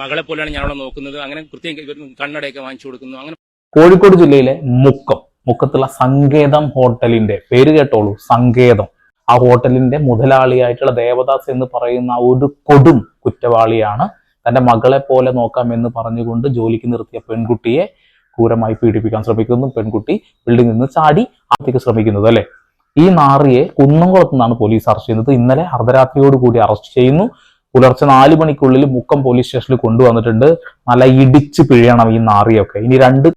മകളെ പോലെയാണ് ഞാൻ അവളെ നോക്കുന്നത്. അങ്ങനെ കൃത്യം കണ്ണടയൊക്കെ വാങ്ങിച്ചു കൊടുക്കുന്നു. അങ്ങനെ കോഴിക്കോട് ജില്ലയിലെ മുക്കം മുക്കത്തുള്ള സങ്കേതം ഹോട്ടലിന്റെ പേര് കേട്ടോളൂ സങ്കേതം. ആ ഹോട്ടലിന്റെ മുതലാളിയായിട്ടുള്ള ദേവദാസ് എന്ന് പറയുന്ന ഒരു കൊടും കുറ്റവാളിയാണ്. തന്റെ മകളെ പോലെ നോക്കാം എന്ന് പറഞ്ഞുകൊണ്ട് ജോലിക്ക് നിർത്തിയ പെൺകുട്ടിയെ ക്രൂരമായി പീഡിപ്പിക്കാൻ ശ്രമിക്കുന്നു. പെൺകുട്ടി ബിൽഡിംഗിൽ നിന്ന് ചാടി ആർത്തിക്ക് ശ്രമിക്കുന്നത് അല്ലെ? ഈ നാറിയെ കുന്നംകുളത്ത് നിന്നാണ് പോലീസ് അറസ്റ്റ് ചെയ്യുന്നത്. ഇന്നലെ അർദ്ധരാത്രിയോടുകൂടി അറസ്റ്റ് ചെയ്യുന്നു. പുലർച്ചെ നാല് മണിക്കുള്ളിൽ മുക്കം പോലീസ് സ്റ്റേഷനിൽ കൊണ്ടുവന്നിട്ടുണ്ട്. നല്ല ഇടിച്ച് പിഴയണം ഈ നാറിയൊക്കെ. ഇനി രണ്ട്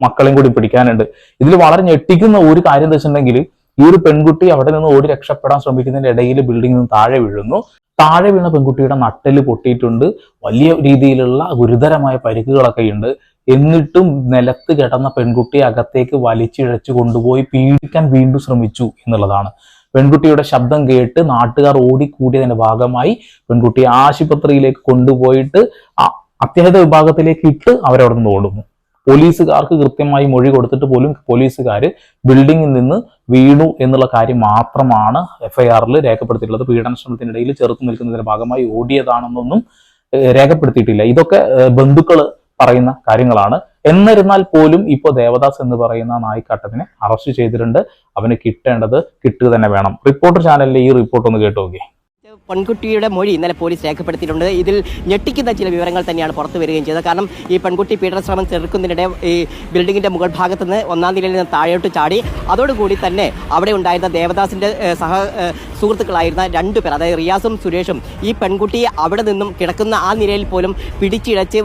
മക്കളെയും കൂടി പിടിക്കാനുണ്ട്. ഇതിൽ വളരെ ഞെട്ടിക്കുന്ന ഒരു കാര്യം എന്താ വെച്ചിട്ടുണ്ടെങ്കിൽ ഈ ഒരു പെൺകുട്ടി അവിടെ നിന്ന് ഓടി രക്ഷപ്പെടാൻ ശ്രമിക്കുന്നതിന്റെ ഇടയിൽ ബിൽഡിംഗിൽ നിന്ന് താഴെ വീഴുന്നു. താഴെ വീണ പെൺകുട്ടിയുടെ നട്ടൽ പൊട്ടിയിട്ടുണ്ട്. വലിയ രീതിയിലുള്ള ഗുരുതരമായ പരിക്കുകളൊക്കെ ഉണ്ട്. എന്നിട്ടും നിലത്ത് കിടന്ന പെൺകുട്ടിയെ അകത്തേക്ക് വലിച്ചിഴച്ചു കൊണ്ടുപോയി പീഡിക്കാൻ വീണ്ടും ശ്രമിച്ചു എന്നുള്ളതാണ്. പെൺകുട്ടിയുടെ ശബ്ദം കേട്ട് നാട്ടുകാർ ഓടിക്കൂടിയതിന്റെ ഭാഗമായി പെൺകുട്ടിയെ ആശുപത്രിയിലേക്ക് കൊണ്ടുപോയിട്ട് അത്യാഹിത വിഭാഗത്തിലേക്ക് ഇട്ട് അവരവിടെ നിന്ന് ഓടുന്നു. പോലീസുകാർക്ക് കൃത്യമായി മൊഴി കൊടുത്തിട്ട് പോലും പോലീസുകാർ ബിൽഡിങ്ങിൽ നിന്ന് വീണു എന്നുള്ള കാര്യം മാത്രമാണ് എഫ്ഐആറിൽ രേഖപ്പെടുത്തിയിട്ടുള്ളത്. പീഡന ശ്രമത്തിനിടയിൽ ചെറുത്തു നിൽക്കുന്നതിന്റെ ഭാഗമായി ഓടിയതാണെന്നൊന്നും രേഖപ്പെടുത്തിയിട്ടില്ല. ഇതൊക്കെ ബന്ധുക്കൾ പറയുന്ന കാര്യങ്ങളാണ്. എന്നിരുന്നാൽ പോലും ഇപ്പോൾ ദേവദാസ് എന്ന് പറയുന്ന നായിക്കാട്ടത്തിനെ അറസ്റ്റ് ചെയ്തിട്ടുണ്ട്. അവന് കിട്ടേണ്ടത് കിട്ടുക തന്നെ വേണം. റിപ്പോർട്ടർ ചാനലിലെ ഈ റിപ്പോർട്ട് ഒന്ന് കേട്ടു നോക്കി പെൺകുട്ടിയുടെ മൊഴി ഇന്നലെ പോലീസ് രേഖപ്പെടുത്തിയിട്ടുണ്ട്. ഇതിൽ ഞെട്ടിക്കുന്ന ചില വിവരങ്ങൾ തന്നെയാണ് പുറത്തു വരികയും ചെയ്തത്. കാരണം ഈ പെൺകുട്ടി പീഡനശ്രമം ചെറുക്കുന്നതിനിടെ ഈ ബിൽഡിങ്ങിന്റെ മുകൾ ഭാഗത്ത് നിന്ന് ഒന്നാം നിലയിൽ നിന്ന് താഴോട്ട് ചാടി. അതോടുകൂടി തന്നെ അവിടെ ഉണ്ടായിരുന്ന ദേവദാസിന്റെ സഹ സുഹൃത്തുക്കളായിരുന്ന രണ്ടു പേർ അതായത് റിയാസും സുരേഷും ഈ പെൺകുട്ടിയെ അവിടെ നിന്നും കിടക്കുന്ന ആ നിലയിൽ പോലും പിടിച്ചിഴച്ച്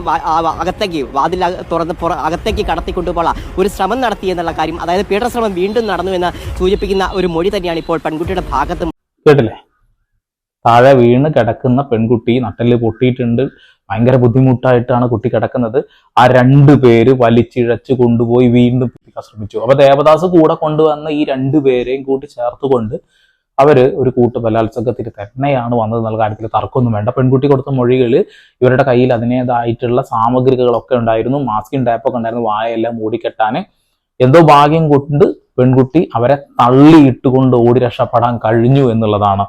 അകത്തേക്ക് വാതിൽ തുറന്ന് പുറ അകത്തേക്ക് കടത്തിക്കൊണ്ടുപോകാൻ ഒരു ശ്രമം നടത്തി എന്നുള്ള കാര്യം അതായത് പീഡനശ്രമം വീണ്ടും നടന്നു എന്ന് സൂചിപ്പിക്കുന്ന ഒരു മൊഴി തന്നെയാണ് ഇപ്പോൾ പെൺകുട്ടിയുടെ ഭാഗത്തും. കേട്ടില്ലേ? താഴെ വീണ് കിടക്കുന്ന പെൺകുട്ടി നട്ടൽ പൊട്ടിയിട്ടുണ്ട്. ഭയങ്കര ബുദ്ധിമുട്ടായിട്ടാണ് കുട്ടി കിടക്കുന്നത്. ആ രണ്ടു പേര് വലിച്ചിഴച്ച് കൊണ്ടുപോയി വീണ്ടും പിടിക്കാൻ ശ്രമിച്ചു. അപ്പൊ ദേവദാസ് കൂടെ കൊണ്ടുവന്ന ഈ രണ്ടു പേരെയും കൂട്ടി ചേർത്തുകൊണ്ട് അവർ ഒരു കൂട്ട് ബലാത്സംഗത്തിൽ തന്നെയാണ് വന്നത് എന്നുള്ള കാര്യത്തിൽ തർക്കമൊന്നും വേണ്ട. പെൺകുട്ടി കൊടുത്ത മൊഴികൾ ഇവരുടെ കയ്യിൽ അതിനേതായിട്ടുള്ള സാമഗ്രികളൊക്കെ ഉണ്ടായിരുന്നു. മാസ്കിൻ ടൈപ്പൊക്കെ ഉണ്ടായിരുന്നു. വായെല്ലാം മൂടിക്കെട്ടാന് എന്തോ ഭാഗ്യം കൊണ്ട് പെൺകുട്ടി അവരെ തള്ളിയിട്ടുകൊണ്ട് ഓടി രക്ഷപ്പെടാൻ കഴിഞ്ഞു എന്നുള്ളതാണ്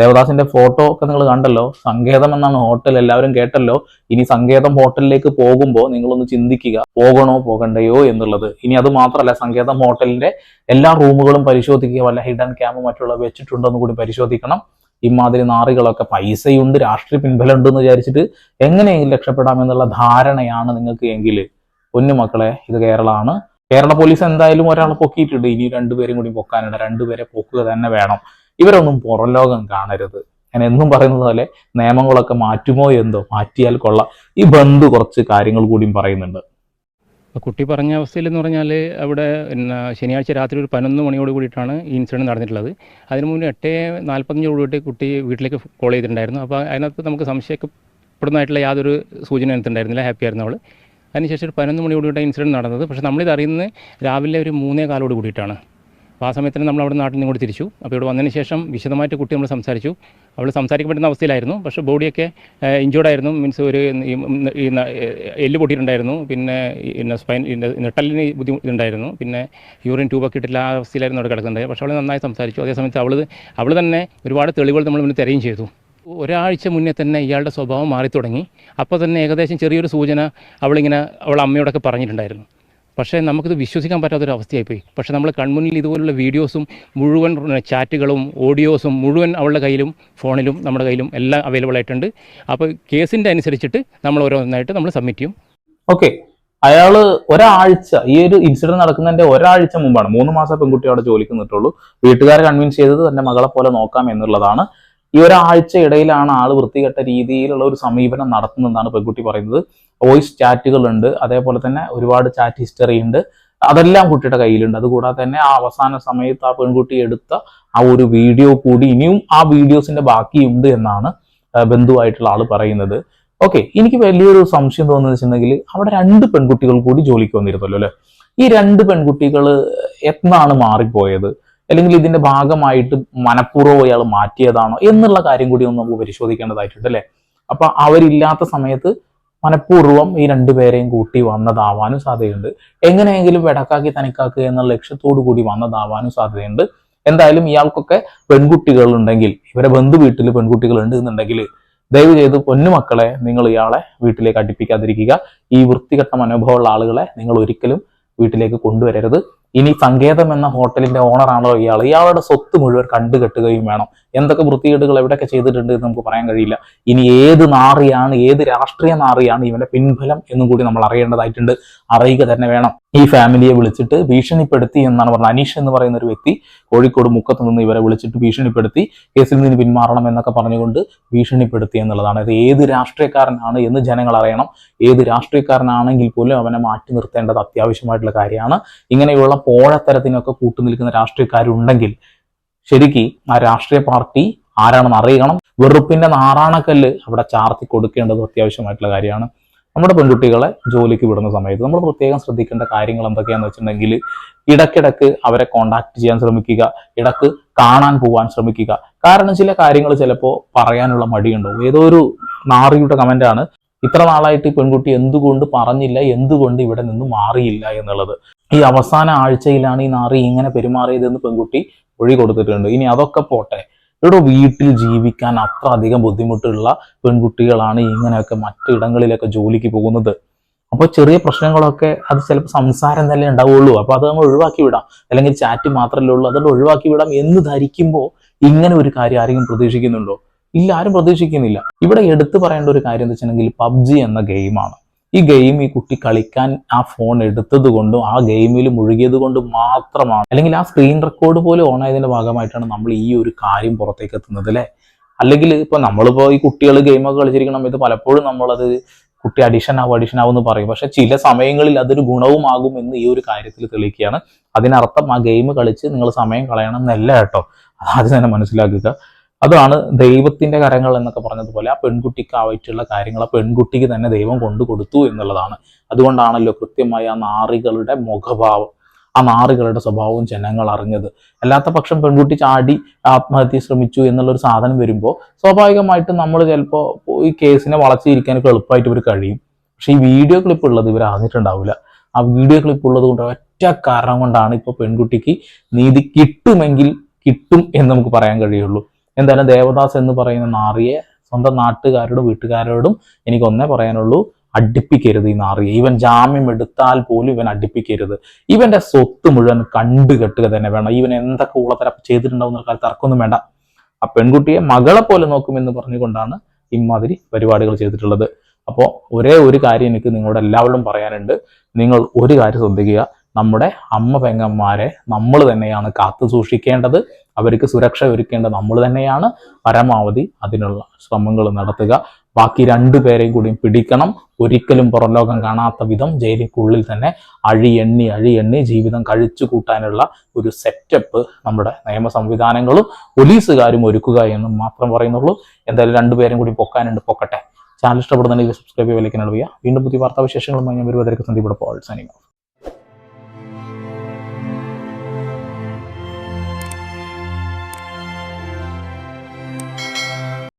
ദേവദാസിന്റെ ഫോട്ടോ ഒക്കെ നിങ്ങൾ കണ്ടല്ലോ. സങ്കേതം എന്നാണ് ഹോട്ടൽ എല്ലാവരും കേട്ടല്ലോ. ഇനി സങ്കേതം ഹോട്ടലിലേക്ക് പോകുമ്പോൾ നിങ്ങളൊന്ന് ചിന്തിക്കുക പോകണോ പോകണ്ടയോ എന്നുള്ളത്. ഇനി അത് മാത്രമല്ല സങ്കേതം ഹോട്ടലിന്റെ എല്ലാ റൂമുകളും പരിശോധിക്കുക വല്ല ഹിഡൻ ക്യാമ്പ് മറ്റുള്ള വെച്ചിട്ടുണ്ടോ എന്ന് കൂടി പരിശോധിക്കണം. ഇമാതിരി നാറികളൊക്കെ പൈസയുണ്ട് രാഷ്ട്രീയ പിൻബലം ഉണ്ടെന്ന് വിചാരിച്ചിട്ട് എങ്ങനെയെങ്കിലും രക്ഷപ്പെടാമെന്നുള്ള ധാരണയാണ് നിങ്ങൾക്ക് എങ്കിൽ പൊന്നു മക്കളെ ഇത് കേരളമാണ്. കേരള പോലീസ് എന്തായാലും ഒരാളെ പൊക്കിയിട്ടുണ്ട്. ഇനി രണ്ടുപേരും കൂടി പൊക്കാനുണ്ട് രണ്ടുപേരെ പൊക്കുക തന്നെ വേണം. ഇവരൊന്നും പുറം ലോകം കാണരുത്. ഞാൻ എന്നും പറയുന്നത് പോലെ നിയമങ്ങളൊക്കെ മാറ്റുമോ എന്തോ? മാറ്റിയാൽ കൊള്ളാം. ഈ ബന്ധു കുറച്ച് കാര്യങ്ങൾ കൂടിയും പറയുന്നുണ്ട്. കുട്ടി പറഞ്ഞ അവസ്ഥയിൽ എന്ന് പറഞ്ഞാൽ അവിടെ ശനിയാഴ്ച രാത്രി ഒരു പതിനൊന്ന് മണിയോട് കൂടിയിട്ടാണ് ഈ ഇൻസിഡന്റ് നടന്നിട്ടുള്ളത്. അതിന് മുന്നേ എട്ട് നാൽപ്പത്തഞ്ചോട് കൂടി കുട്ടി വീട്ടിലേക്ക് കോൾ ചെയ്തിട്ടുണ്ടായിരുന്നു. അപ്പോൾ അതിനകത്ത് നമുക്ക് സംശയിക്കപ്പെടുന്നതായിട്ടുള്ള യാതൊരു സൂചന എടുത്തിട്ടുണ്ടായിരുന്നില്ല ഹാപ്പി ആയിരുന്നു അവൾ അതിനുശേഷം ഒരു പതിനൊന്ന് മണിയോട് കൂടിയിട്ടാണ് ഇൻസിഡന്റ് നടന്നത്. പക്ഷേ നമ്മളിത് അറിയുന്നത് രാവിലെ ഒരു മൂന്നേ കാലോട് കൂടിയിട്ടാണ്. അപ്പോൾ ആ സമയത്തിന് നമ്മൾ അവിടെ നാട്ടിൽ നിന്ന് തിരിച്ചു. അപ്പോൾ ഇവിടെ വന്നതിന് ശേഷം വിശദമായിട്ട് കുട്ടി നമ്മൾ സംസാരിച്ചു. അവൾ സംസാരിക്കാൻ പറ്റുന്ന അവസ്ഥയിലായിരുന്നു. പക്ഷേ ബോഡിയൊക്കെ ഇഞ്ചോർഡായിരുന്നു മീൻസ് ഒരു ഈ എല്ല് പൊട്ടിയിട്ടുണ്ടായിരുന്നു. പിന്നെ സ്പൈൻ നെട്ടലിന് ബുദ്ധിമുട്ടുണ്ടായിരുന്നു. പിന്നെ യൂറിൻ ട്യൂബൊക്കെ ഇട്ടില്ല ആ അവസ്ഥയിലായിരുന്നു അവിടെ കിടക്കുന്നത്. പക്ഷേ അവൾ നന്നായി സംസാരിച്ചു. അതേ സമയത്ത് അവൾ അവൾ തന്നെ ഒരുപാട് തെളിവുകൾ നമ്മൾ മുന്നിൽ തരുകയും ചെയ്തു. ഒരാഴ്ച മുന്നേ തന്നെ ഇയാളുടെ സ്വഭാവം മാറി തുടങ്ങി അപ്പോൾ തന്നെ ഏകദേശം ചെറിയൊരു സൂചന അവളിങ്ങനെ അവൾ അമ്മയോടൊക്കെ പറഞ്ഞിട്ടുണ്ടായിരുന്നു. പക്ഷേ നമുക്കിത് വിശ്വസിക്കാൻ പറ്റാത്തൊരവസ്ഥയായിപ്പോയി. പക്ഷേ നമ്മൾ കൺമുന്നിൽ ഇതുപോലുള്ള വീഡിയോസും മുഴുവൻ ചാറ്റുകളും ഓഡിയോസും മുഴുവൻ അവളുടെ കയ്യിലും ഫോണിലും നമ്മുടെ കയ്യിലും എല്ലാം അവൈലബിൾ ആയിട്ടുണ്ട്. അപ്പോൾ കേസിന്റെ അനുസരിച്ചിട്ട് നമ്മൾ ഓരോന്നായിട്ട് നമ്മൾ സബ്മിറ്റ് ചെയ്യും. ഓക്കെ അയാൾ ഒരാഴ്ച ഈ ഒരു ഇൻസിഡന്റ് നടക്കുന്നതിന്റെ ഒരാഴ്ച മുമ്പാണ് മൂന്ന് മാസം പെൺകുട്ടി അവിടെ ജോലിക്ക് നിന്നിട്ടുള്ളൂ. വീട്ടുകാരെ കൺവിൻസ് ചെയ്തത് തന്റെ മകളെ പോലെ നോക്കാം എന്നുള്ളതാണ്. ഈ ഒരാഴ്ച ഇടയിലാണ് ആൾ വൃത്തികെട്ട രീതിയിലുള്ള ഒരു സമീപനം നടത്തുന്നതെന്നാണ് പെൺകുട്ടി പറയുന്നത്. വോയിസ് ചാറ്റുകൾ ഉണ്ട് അതേപോലെ തന്നെ ഒരുപാട് ചാറ്റ് ഹിസ്റ്ററി ഉണ്ട്. അതെല്ലാം കുട്ടിയുടെ കയ്യിലുണ്ട്. അതുകൂടാതെ തന്നെ ആ അവസാന സമയത്ത് ആ പെൺകുട്ടി എടുത്ത ആ ഒരു വീഡിയോ കൂടി ഇനിയും ആ വീഡിയോസിന്റെ ബാക്കിയുണ്ട് എന്നാണ് ബന്ധുവായിട്ടുള്ള ആൾ പറയുന്നത്. ഓക്കെ എനിക്ക് വലിയൊരു സംശയം തോന്നുന്നത് വെച്ചിട്ടുണ്ടെങ്കിൽ അവിടെ രണ്ട് പെൺകുട്ടികൾ കൂടി ജോലിക്ക് വന്നിരുന്നല്ലോ അല്ലെ? ഈ രണ്ട് പെൺകുട്ടികൾ എന്നാണ് മാറിപ്പോയത്? അല്ലെങ്കിൽ ഇതിന്റെ ഭാഗമായിട്ട് മനഃപൂർവം അയാൾ മാറ്റിയതാണോ എന്നുള്ള കാര്യം കൂടി ഒന്ന് നമുക്ക് പരിശോധിക്കേണ്ടതായിട്ടുണ്ട് അല്ലെ? അപ്പൊ അവരില്ലാത്ത സമയത്ത് മനഃപൂർവം ഈ രണ്ടുപേരെയും കൂട്ടി വന്നതാവാനും സാധ്യതയുണ്ട്. എങ്ങനെയെങ്കിലും വെടക്കാക്കി തനിക്കാക്കുക എന്ന ലക്ഷ്യത്തോടു കൂടി വന്നതാവാനും സാധ്യതയുണ്ട്. എന്തായാലും ഇയാൾക്കൊക്കെ പെൺകുട്ടികൾ ഉണ്ടെങ്കിൽ ഇവരെ ബന്ധു വീട്ടിൽ പെൺകുട്ടികൾ ഉണ്ട് എന്നുണ്ടെങ്കിൽ ദയവ് ചെയ്ത് പൊന്നുമക്കളെ നിങ്ങൾ ഇയാളെ വീട്ടിലേക്ക് അടുപ്പിക്കാതിരിക്കുക. ഈ വൃത്തികെട്ട മനോഭാവമുള്ള ആളുകളെ നിങ്ങൾ ഒരിക്കലും വീട്ടിലേക്ക് കൊണ്ടുവരരുത്. ഇനി സങ്കേതം എന്ന ഹോട്ടലിന്റെ ഓണറാണല്ലോ ഇയാൾ? ഇയാളുടെ സ്വത്ത് മുഴുവൻ കണ്ടുകെട്ടുകയും വേണം. എന്തൊക്കെ വൃത്തികേടുകൾ എവിടെയൊക്കെ ചെയ്തിട്ടുണ്ട് എന്ന് നമുക്ക് പറയാൻ കഴിയില്ല. ഇനി ഏത് നാറിയാണ് ഏത് രാഷ്ട്രീയ നാറിയാണ് ഇവന്റെ പിൻഫലം എന്നും കൂടി നമ്മൾ അറിയേണ്ടതായിട്ടുണ്ട്. അറിയുക തന്നെ വേണം. ഈ ഫാമിലിയെ വിളിച്ചിട്ട് ഭീഷണിപ്പെടുത്തി എന്നാണ് പറഞ്ഞത്. അനീഷ് എന്ന് പറയുന്ന ഒരു വ്യക്തി കോഴിക്കോട് മുക്കത്ത് നിന്ന് ഇവരെ വിളിച്ചിട്ട് ഭീഷണിപ്പെടുത്തി കേസിൽ നിന്ന് പിന്മാറണം എന്നൊക്കെ പറഞ്ഞുകൊണ്ട് ഭീഷണിപ്പെടുത്തി എന്നുള്ളതാണ്. അത് ഏത് രാഷ്ട്രീയക്കാരനാണ് എന്ന് ജനങ്ങൾ അറിയണം. ഏത് രാഷ്ട്രീയക്കാരനാണെങ്കിൽ പോലും അവനെ മാറ്റി നിർത്തേണ്ടത് അത്യാവശ്യമായിട്ടുള്ള കാര്യമാണ്. ഇങ്ങനെയുള്ള പോഴത്തരത്തിനൊക്കെ കൂട്ടുനിൽക്കുന്ന രാഷ്ട്രീയക്കാരുണ്ടെങ്കിൽ ശരിക്ക് ആ രാഷ്ട്രീയ പാർട്ടി ആരാണെന്ന് അറിയണം. വെറുപ്പിന്റെ നാറാണക്കല്ല് അവിടെ ചാർത്തി കൊടുക്കേണ്ടത് അത്യാവശ്യമായിട്ടുള്ള കാര്യമാണ്. നമ്മുടെ പെൺകുട്ടികളെ ജോലിക്ക് വിടുന്ന സമയത്ത് നമ്മൾ പ്രത്യേകം ശ്രദ്ധിക്കേണ്ട കാര്യങ്ങൾ എന്തൊക്കെയാന്ന് വെച്ചിട്ടുണ്ടെങ്കിൽ ഇടയ്ക്കിടയ്ക്ക് അവരെ കോണ്ടാക്ട് ചെയ്യാൻ ശ്രമിക്കുക ഇടയ്ക്ക് കാണാൻ പോകാൻ ശ്രമിക്കുക. കാരണം ചില കാര്യങ്ങൾ ചിലപ്പോൾ പറയാനുള്ള മടിയുണ്ടാവും. ഏതോ ഒരു നാറിയുടെ കമന്റാണ് ഇത്ര നാളായിട്ട് പെൺകുട്ടി എന്തുകൊണ്ട് പറഞ്ഞില്ല? എന്തുകൊണ്ട് ഇവിടെ നിന്ന് മാറിയില്ല? എന്നുള്ളത്. ഈ അവസാന ആഴ്ചയിലാണ് ഈ നാറി ഇങ്ങനെ പെരുമാറിയതെന്ന് പെൺകുട്ടി ഒഴി കൊടുത്തിട്ടുണ്ട്. ഇനി അതൊക്കെ പോട്ടെ. ഇവിടെ വീട്ടിൽ ജീവിക്കാൻ അത്ര അധികം ബുദ്ധിമുട്ടുള്ള പെൺകുട്ടികളാണ് ഇങ്ങനെയൊക്കെ മറ്റിടങ്ങളിലൊക്കെ ജോലിക്ക് പോകുന്നത്. അപ്പോൾ ചെറിയ പ്രശ്നങ്ങളൊക്കെ അത് ചിലപ്പോൾ സംസാരം തന്നെ ഉണ്ടാവുള്ളൂ. അപ്പോൾ അത് നമ്മൾ ഒഴിവാക്കി വിടാം. അല്ലെങ്കിൽ ചാറ്റ് മാത്രമല്ലേ ഉള്ളൂ. അതുകൊണ്ട് ഒഴിവാക്കി വിടാം എന്ന് ധരിക്കുമ്പോൾ ഇങ്ങനെ ഒരു കാര്യം ആരെങ്കിലും പ്രതീക്ഷിക്കുന്നുണ്ടോ? ഇല്ല ആരും പ്രതീക്ഷിക്കുന്നില്ല. ഇവിടെ എടുത്തു പറയേണ്ട ഒരു കാര്യം എന്താ വെച്ചിട്ടുണ്ടെങ്കിൽ പബ്ജി എന്ന ഗെയിമാണ് ഈ ഗെയിം ഈ കുട്ടി കളിക്കാൻ ആ ഫോൺ എടുത്തത് കൊണ്ടും ആ ഗെയിമിൽ മുഴുകിയത് കൊണ്ടും മാത്രമാണ്. അല്ലെങ്കിൽ ആ സ്ക്രീൻ റെക്കോർഡ് പോലും ഓൺ ആയതിന്റെ ഭാഗമായിട്ടാണ് നമ്മൾ ഈ ഒരു കാര്യം പുറത്തേക്ക് എത്തുന്നത് അല്ലേ? അല്ലെങ്കിൽ ഇപ്പൊ നമ്മളിപ്പോ ഈ കുട്ടികൾ ഗെയിമൊക്കെ കളിച്ചിരിക്കണം ഇത് പലപ്പോഴും നമ്മളത് കുട്ടി അഡിഷൻ ആവും അഡിഷൻ ആവും എന്ന് പറയും. പക്ഷെ ചില സമയങ്ങളിൽ അതൊരു ഗുണവുമാകും എന്ന് ഈ ഒരു കാര്യത്തിൽ തെളിയിക്കുകയാണ്. അതിനർത്ഥം ആ ഗെയിം കളിച്ച് നിങ്ങൾ സമയം കളയണം എന്നല്ല കേട്ടോ. ആദ്യം തന്നെ മനസ്സിലാക്കുക. അതാണ് ദൈവത്തിന്റെ കരങ്ങൾ എന്നൊക്കെ പറഞ്ഞതുപോലെ ആ പെൺകുട്ടിക്ക് ആവശ്യമുള്ള കാര്യങ്ങൾ ആ പെൺകുട്ടിക്ക് തന്നെ ദൈവം കൊണ്ടു കൊടുത്തു എന്നുള്ളതാണ്. അതുകൊണ്ടാണല്ലോ കൃത്യമായി ആ നാറികളുടെ മുഖഭാവം ആ നാറികളുടെ സ്വഭാവവും ജനങ്ങൾ അറിഞ്ഞത്. അല്ലാത്ത പക്ഷം പെൺകുട്ടി ചാടി ആത്മഹത്യ ശ്രമിച്ചു എന്നുള്ളൊരു സാധനം വരുമ്പോൾ സ്വാഭാവികമായിട്ടും നമ്മൾ ചിലപ്പോൾ ഈ കേസിനെ വളച്ചിരിക്കാനൊക്കെ എളുപ്പമായിട്ട് ഇവർ കഴിയും. പക്ഷേ ഈ വീഡിയോ ക്ലിപ്പ് ഉള്ളത് ഇവർ അറിഞ്ഞിട്ടുണ്ടാവില്ല. ആ വീഡിയോ ക്ലിപ്പ് ഉള്ളത് കൊണ്ട് ഒറ്റ കാരണം കൊണ്ടാണ് ഇപ്പോൾ പെൺകുട്ടിക്ക് നീതി കിട്ടുമെങ്കിൽ കിട്ടും എന്ന് നമുക്ക് പറയാൻ കഴിയുള്ളൂ. എന്തായാലും ദേവദാസ് എന്ന് പറയുന്ന നാറിയെ സ്വന്തം നാട്ടുകാരോടും വീട്ടുകാരോടും എനിക്ക് ഒന്നേ പറയാനുള്ളൂ അടുപ്പിക്കരുത് ഈ നാറിയെ. ഇവൻ ജാമ്യം എടുത്താൽ പോലും ഇവൻ അടുപ്പിക്കരുത്. ഇവന്റെ സ്വത്ത് മുഴുവൻ കണ്ടു കെട്ടുക തന്നെ വേണം. ഇവൻ എന്തൊക്കെ ഉള്ളതര ചെയ്തിട്ടുണ്ടാവും എന്നുള്ള കാലത്ത് തർക്കമൊന്നും വേണ്ട. ആ പെൺകുട്ടിയെ മകളെ പോലെ നോക്കുമെന്ന് പറഞ്ഞുകൊണ്ടാണ് ഇമാതിരി പരിപാടികൾ ചെയ്തിട്ടുള്ളത്. അപ്പോൾ ഒരേ ഒരു കാര്യം എനിക്ക് നിങ്ങളോട് എല്ലാവരോടും പറയാനുണ്ട്. നിങ്ങൾ ഒരു കാര്യം ശ്രദ്ധിക്കുക. നമ്മുടെ അമ്മ പെങ്ങന്മാരെ നമ്മൾ തന്നെയാണ് കാത്തു സൂക്ഷിക്കേണ്ടത്. അവർക്ക് സുരക്ഷ ഒരുക്കേണ്ടത് നമ്മൾ തന്നെയാണ്. പരമാവധി അതിനുള്ള ശ്രമങ്ങൾ നടത്തുക. ബാക്കി രണ്ടു പേരെയും കൂടി പിടിക്കണം. ഒരിക്കലും പുറംലോകം കാണാത്ത വിധം ജയിലിക്കുള്ളിൽ തന്നെ അഴി എണ്ണി അഴി എണ്ണി ജീവിതം കഴിച്ചു കൂട്ടാനുള്ള ഒരു സെറ്റപ്പ് നമ്മുടെ നിയമ സംവിധാനങ്ങളും പോലീസുകാരും ഒരുക്കുക എന്ന് മാത്രം പറയുന്നുള്ളൂ. എന്തായാലും രണ്ടുപേരും കൂടി പൊക്കാനുണ്ട്. പൊക്കട്ടെ. ചാനൽ ഇഷ്ടപ്പെടുന്നുണ്ടെങ്കിൽ സബ്സ്ക്രൈബ് ചെയ്യുക വിലക്കിനുള്ള വീണ്ടും പുതിയ വാർത്താവിശേഷങ്ങളുമായി ഞാൻ വരുവതற்கு സന്ദീപ് പോൾ സൈനിങ്